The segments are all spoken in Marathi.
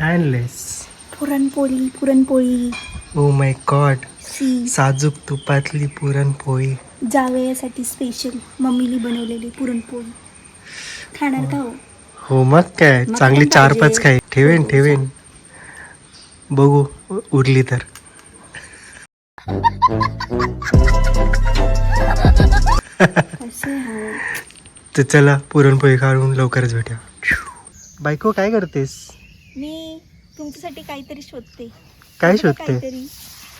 आणलेस puran poli puran poli. Oh my god सी. साजूक तुपातली पुरणपोळी. जावयासाठी स्पेशल मम्मीने बनवलेली पुरणपोळी. खाणार का हो? हो मग काय? मग चांगली पण चार पाहिजे. पाच काय ठेवेन हो, ठेवेन. बघू उरली तर. असं हा. तर चला पुरणपोळी काढून लवकरच भेटूया. बायको काय करतेस? तुमच्यासाठी काहीतरी शोधते. काय शोधते? काहीतरी.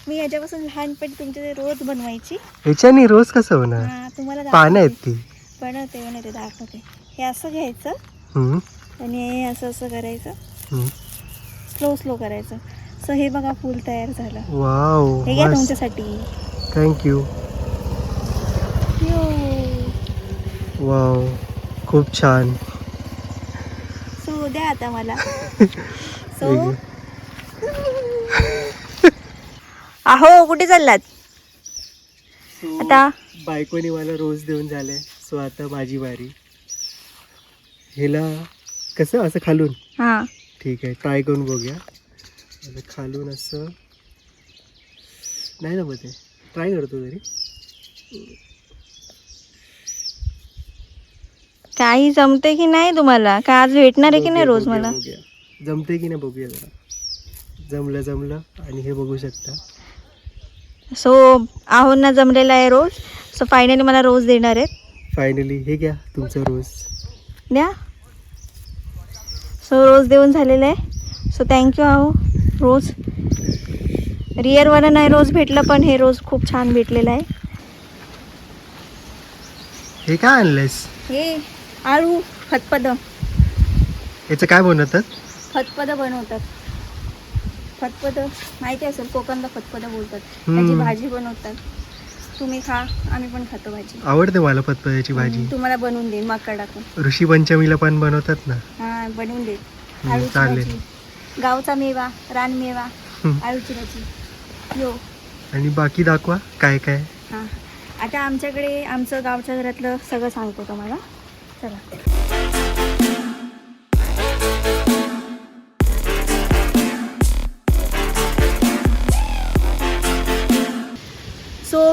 मी याच्यापासून लहानपणी तुमच्या रोज बनवायची. ह्याच्यानी रोज कसं होणार? हा तुम्हाला पानं आहेत दाखवते. ती बनवते बनवते दाखवते. हे असं घ्यायचं. हम्म, आणि हे असं असं करायचं. हम्म. स्लो स्लो करायचं. सो हे बघा फुल तयार झालं. वाव हे घ्या मस्त. तुमच्यासाठी. थँक्यू यो. वाव खूप छान. सो द्या आता मला. सो. अहो कुठे चाललात? आता? बायकोने मला रोज देऊन झालंय सो आता माझी बारी हिला कसं असं खालून? हा. ठीक आहे ट्राय करून बघूया. आता खालून असं. नाही ना मग ते ट्राय करतो तरी. काही जमते की नाही तुम्हाला? का आज भेटणार आहे की नाही रोज मला. जमते की नाही बघूया जरा. जमलं जमलं आणि हे बघू शकता. सो आहोंना जमलेला आहे रोज. सो फायनली मला रोज देणार आहेत. फायनली हे घ्या तुमचं रोज. द्या. सो रोज देऊन झालेलं आहे. सो थँक्यू आहो. रोज. रिअरवाला नाही रोज भेटलं पण हे रोज खूप छान भेटलेलं आहे. हे काय आणलंयस? हे आळू फतपद याचं काय बनवतात? फतपद बनवतात. फतपद माहिती असेल कोकणला फतपद बोलतात. त्याची भाजी बनवतात. तुम्ही खा आम्ही पण खातो भाजी. आवडते मला पतपदाची भाजी? तुम्हाला बनवून देईन मका टाकून ऋषी पंचमीला पण बनवतात ना? हा बनवून देईन. चालेल. गावचा मेवा रानमेवा हम्म. आळूची भाजी. यो. आणि बाकी दाखवा काय काय? हां. आता आमच्याकडे आमचं गावच्या घरातलं सगळं सांगतो तुम्हाला. चला.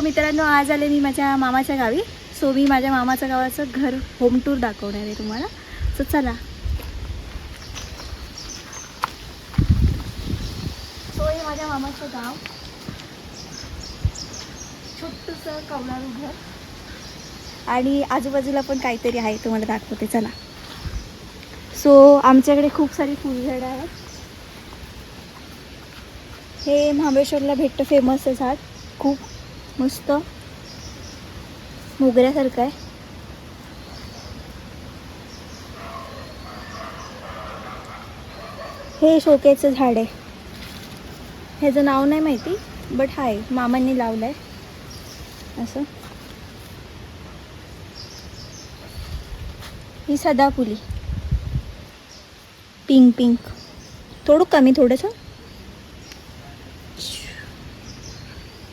मित्रांनो आज आले मी माझ्या मामाच्या गावी. सो मी माझ्या मामाच्या गावाचं घर होम टूर दाखवणार आहे तुम्हाला. सो चला. सो हे माझ्या मामाचं गाव. छोटंसं कवलारू घर. आणि आजूबाजूला पण काहीतरी आहे तुम्हाला दाखवते. चला. सो आमच्याकडे खूप सारी फुलझाडं आहेत. हे महाबळेश्वरला भेटतं फेमस आहे झाड खूप मस्त. मोगऱ्यासारखं आहे. हे शोकेचं झाड आहे. ह्याचं नाव नाही माहिती बट हाय मामांनी लावलं आहे असं. ही सदाफुली. Pink pink. थोडं कमी थोडंसं.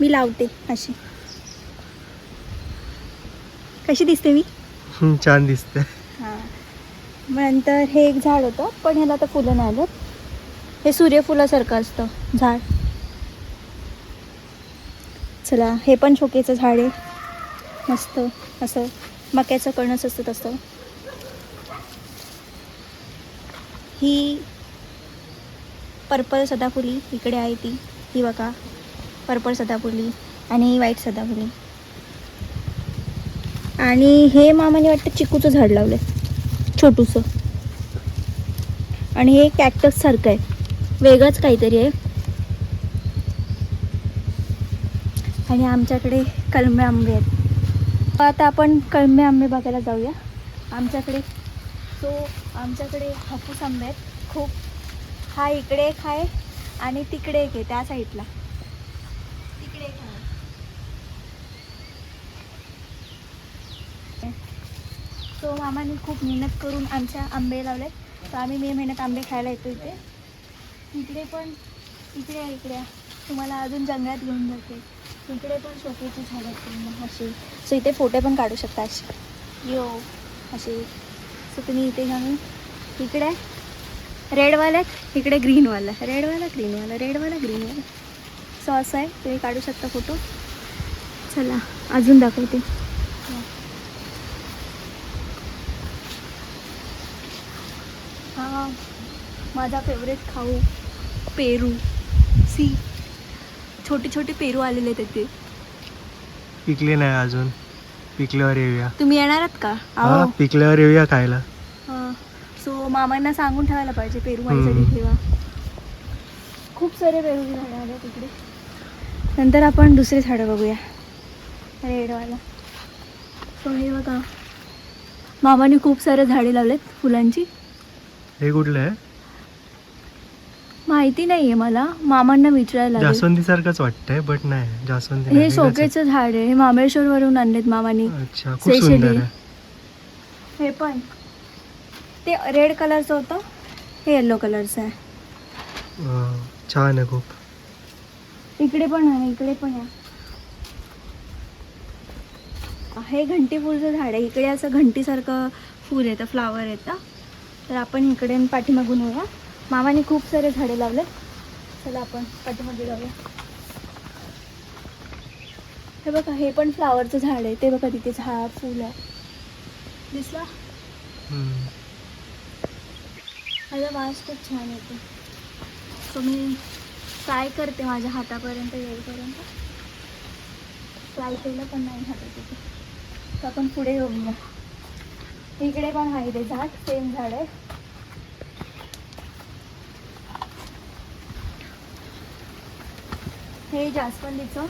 मी लावते अशी. कशी दिसते मी? छान हां. मग नंतर हे एक झाड होतं पण ह्याला आता फुलं नाही आलं हे सूर्यफुलासारखं असतं झाड. चला हे पण शोकेचं झाड आहे. मस्त असं मक्याचं कणस असतं तसं. ही पर्पल सदाफुली इकडे आहे ती ही बघा. पर्पल सदाफुली आणि व्हाईट सदाफुली. आणि हे मामाने वाटतं चिकूचं झाड लावलं आहे छोटूसं. आणि हे कॅक्टससारखं आहे. वेगळंच काहीतरी आहे. आणि आमच्याकडे कलमे आंबे आहेत. आता आपण कलमे आंबे बघायला जाऊया. आमच्याकडे सो आमच्याकडे हापूस आंबे आहेत. खूप. हा इकडे एक आहे आणि तिकडे एक आहे त्या साईडला तिकडे एक सो मामाने खूप मेहनत करून आमच्या आंबे लावले तर आम्ही मे महिन्यात आंबे खायला येतो इथे. इकडे पण इकडे आहे, इकडे आहे. तुम्हाला अजून जंगलात घेऊन जाते. इकडे पण शोकेची झाडं आहेत. अशी सो इथे फोटो पण काढू शकता असे. यो असे. सो तुम्ही इथे जाऊन इकडे. रेडवाला इकडे ग्रीनवाला रेडवाला ग्रीनवाला रेडवाला ग्रीनवाला असं आहे. तुम्ही काढू शकता फोटो चला अजून दाखवते. हा माझा फेवरेट खाऊ पेरू. सी छोटे छोटे पेरू आलेले आहेत तिथे पिकले नाही अजून. पिकल्यावर येऊया. तुम्ही येणार आहात का? हा पिकल्यावर येऊया खायला. सो मामांना सांगून ठेवायला पाहिजे पेरू माझ्यासाठी. ठेवा. खूप सारे पेरूची झाडं आले तिकडे नंतर आपण दुसरे झाडं बघूया. रेडवाला. सो हे बघा. मामाने खूप सारे झाडे लावलेत फुलांची. हे कुठलं आहे? माहिती नाही आहे मला. मामांना विचारायला लागेल. जास्वंदी सारखंच वाटतंय बट नाही. जास्वंदी हे शोकेचं झाड आहे. हे मामेश्वरवरून आणलेत मामानी. आहे. अच्छा खूप Specially. सुंदर आहे. हे. पण. ते रेड कलरचं होतं. हे येल्लो कलरचं आहे. वाव, छान आहे खूप. इकडे पण आहे इकडे पण आहे हे घंटी फुलचं झाड आहे. इकडे असं घंटीसारखं फूल येतं फ्लावर येतं. तर आपण इकडे पाठीमागून येऊया मामाने खूप सारे झाडे लावलेत. चला आपण पाठीमागे जाऊया. हे बघा हे पण फ्लावरचं झाड आहे. ते बघा तिथे झाड फुल आहे. दिसला. माझा वास खूप छान येतो. मी ट्राय करते माझ्या हातापर्यंत येईपर्यंत. ट्राय केलं पण नाही हातात तिथे तर आपण पुढे येऊया. इकडे पण आहे ते झाड सेम झाड आहे. हे जास्वंदीचं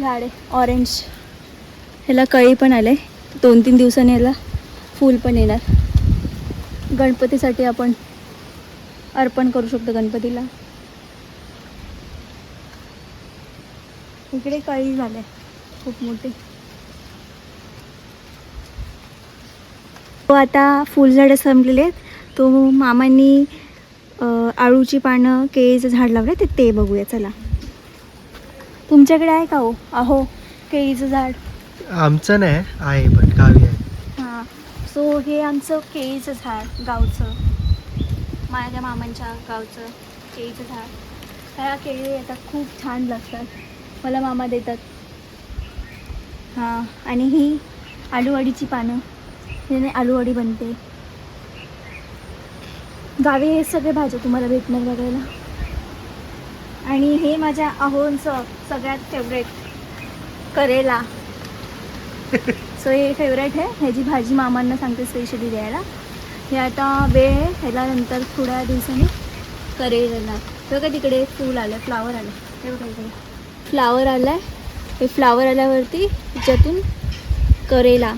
झाड आहे ऑरेंज ह्याला कळी पण आले. दोन तीन दिवसांनी ह्याला फूल पण येणार. गणपतीसाठी आपण अर्पण करू शकतो गणपतीला. इकडे कळी झाले. खूप मोठे. तो आता फुलझाडं संपलेले आहेत. तो मामांनी आळूची पानं केळीचं झाड लावलं ते ते बघूया चला. तुमच्याकडे आहे का हो? अहो केळीचं झाड. आमचं नाही आहे बट गावी आहे. हां. सो हे आमचं केळीचं झाड गावचं. माझ्या मामांच्या गावचं केळीचं झाड. ह्या केळी येतात खूप छान लागतात. मला मामा देतात. हां आणि ही आलूवडीची पानं. ह्याने आलूवडी बनते. गावी हे सगळे भाज्या तुम्हाला भेटणार बघायला. आणि हे माझ्या अहोंचं सगळ्यात फेवरेट करेला. सो हे फेवरेट आहे. ह्याची भाजी मामांना सांगते स्पेशली द्यायला. हे आता वेळ आहे. ह्याला नंतर थोड्या दिवसांनी करेल. येणार बघा तिकडे फूल आलं फ्लावर आलं. हे बघा फ्लावर आलं आहे हे फ्लावर आल्यावरती त्याच्यातून करेला.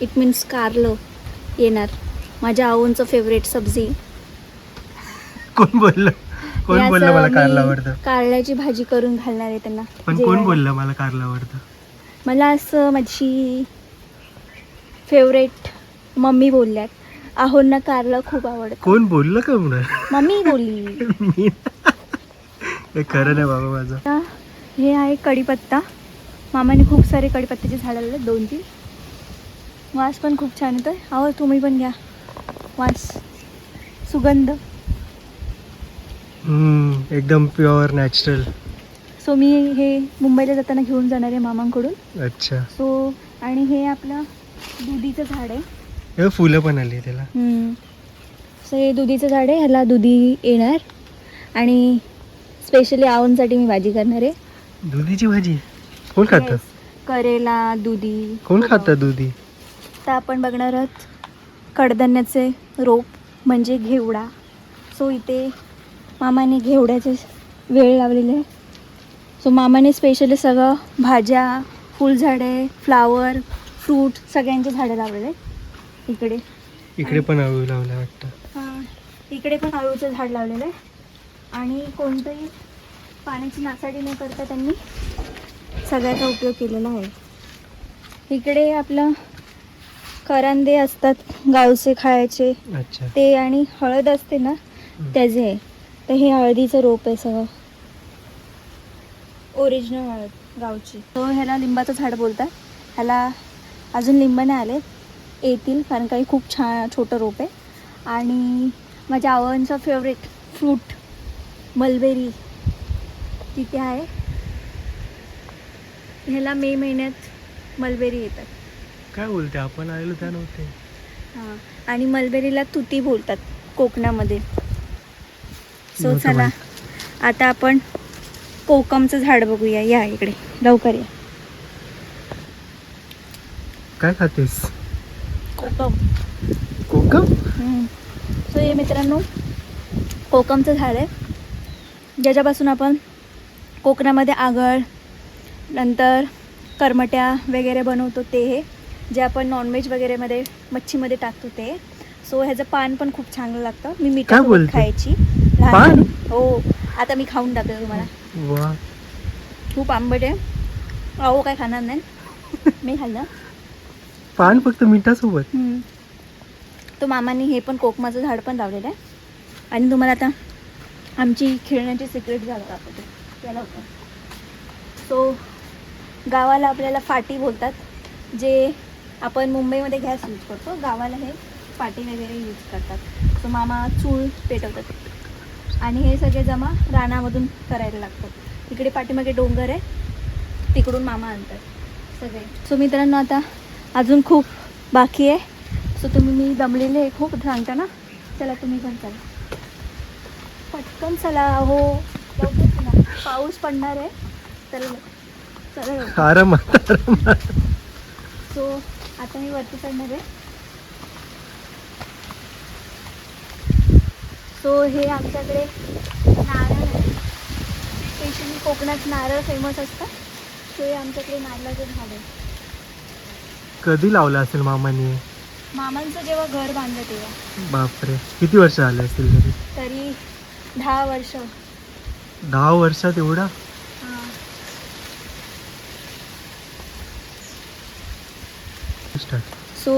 इट मीन्स कारलं येणार. माझ्या आऊंचं फेवरेट सब्जी. कोण बोललं? कोण बोललं मला कारला आवडतं? कारल्याची भाजी करून घालणार आहे त्यांना. पण कोण जेवायला. बोललं मला कारला आवडतं? मला असं माझी फेवरेट मम्मी बोलल्यात. आहोंना कारलं खूप आवडतं. कोण बोललं का म्हणून मम्मी बोलली. मी हे खरं नाही बाबा माझं. आता हे आहे कढीपत्ता. मामाने खूप सारे कढीपत्त्याचे झाड लावले दोन तीन. वास पण खूप छान येतोय. अहो तुम्ही पण घ्या. वास. सुगंध. एकदम प्युअर नॅचरल सो मी हे मुंबईला जाताना घेऊन जाणार आहे मामांकडून. अच्छा. सो आणि हे आपलं दुधीचं झाड आहे. फुलं पण आली त्याला. सो हे दुधीचं झाड आहे. ह्याला दुधी येणार. आणि स्पेशली आवनसाठी मी भाजी करणार आहे. दुधीची भाजी? कोण खातं? Yes. करेला दुधी. कोण खातं दुधी? तर आपण बघणार आहोत कडधान्याचे रोप म्हणजे घेवडा. सो इथे मामाने घेवड्याचे वेळ लावलेले आहे. सो मामाने स्पेशली सगळं भाज्या फुलझाडे फ्लावर फ्रूट सगळ्यांचे झाडं लावलेले आहेत. इकडे. इकडे पण अळू लावला वाटतं. हां इकडे पण अळूचं झाड लावलेलं आहे. आणि कोणतंही पाण्याची नासाडी न करता त्यांनी सगळ्याचा उपयोग केलेला आहे. इकडे आपलं करांदे असतात गावचे खायचे ते आणि हळद असते ना त्याचे. आहे तर हे हळदीचं रोप आहे सगळं. ओरिजिनल हळद गावची. तो ह्याला लिंबाचं झाड बोलतात. ह्याला अजून लिंब नाही आले येतील कारण काही खूप छान छोटं रोप आहे. आणि माझ्या आवांचा फेवरेट फ्रूट मलबेरी तिथे आहे. ह्याला मे महिन्यात मलबेरी येतात. काय बोलते? आपण आलेलो त्या नव्हते. हां. आणि मलबेरीला तुती बोलतात कोकणामध्ये. सो चला आता आपण कोकमचं झाड बघूया. या इकडे. लवकर या. काय खातेस? कोकम. कोकम? सो हे मित्रांनो कोकमचं झाड आहे. ज्याच्यापासून आपण कोकणामध्ये आगळ नंतर करमट्या वगैरे बनवतो ते हे जे आपण नॉनव्हेज वगैरेमध्ये मच्छीमध्ये टाकतो ते. सो ह्याचं पान पण खूप चांगलं लागतं. मी मिठासोबत बोलते? खायची? लहानपणी हो. आता मी खाऊन टाकते तुम्हाला. खूप आंबट आहे. अहो काय खाणार नाही. मी खाल्लं. पान फक्त मिठासोबत. तो मामाने हे पण कोकमाचं झाड पण लावलेलं आहे. आणि तुम्हाला आता आमची खेळण्याची सिक्रेट झाड दाखवते. त्याला होतं. सो गावाला आपल्याला फाटी बोलतात जे आपण मुंबईमध्ये गॅस यूज करतो गावाला हे फाटी वगैरे यूज करतात. सो मामा चूळ पेटवतात. आणि हे सगळे जमा रानामधून करायला लागतात. इकडे पाठीमागे डोंगर आहे तिकडून मामा आणतात सगळे. सो मित्रांनो आता अजून खूप बाकी आहे. सो तुम्ही मी दमलेले खूप सांगता ना चला तुम्ही पण चला. पटकन चला हो. लवकर पाऊस पडणार आहे. आरामात आरामात सो आता मी वरती चढणार आहे. सो हे आमच्याकडे नारळ आहे. स्पेशली कोकणात नारळ फेमस असतात सो हे आमच्याकडे नारळाचं झाड आहे. कधी लावला असेल मामाने? मामांचं जेव्हा घर बांधलं तेव्हा. बापरे. किती वर्ष आले असतील तरी तरी दहा वर्ष. दहा वर्षात एवढा? हां सो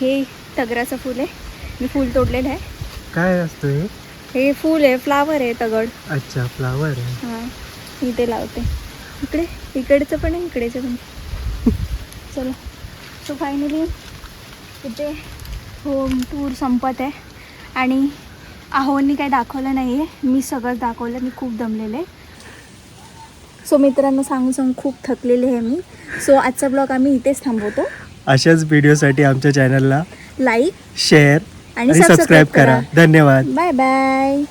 हे तगराचं फूल आहे. मी फूल तोडलेलं आहे. काय असतं हे? हे फूल आहे फ्लावर आहे तगड. अच्छा फ्लावर आहे. हां इथे लावते. इकडे इकडचं पण आहे इकडेचं पण. चलो. सो फायनली इथे होम टूर संपत आहे. आणि आहोंनी काही दाखवलं नाही आहे मी सगळंच दाखवलं. मी खूप दमलेले. सो मित्रांनो सांगू सांगू खूप थकलेले आहे मी. सो आजचा ब्लॉग आम्ही इथेच थांबवतो. अशाच व्हिडिओसाठी आमच्या चॅनलला लाईक शेअर आणि सबस्क्राईब सबस्क्राईब करा. करा. धन्यवाद. Bye bye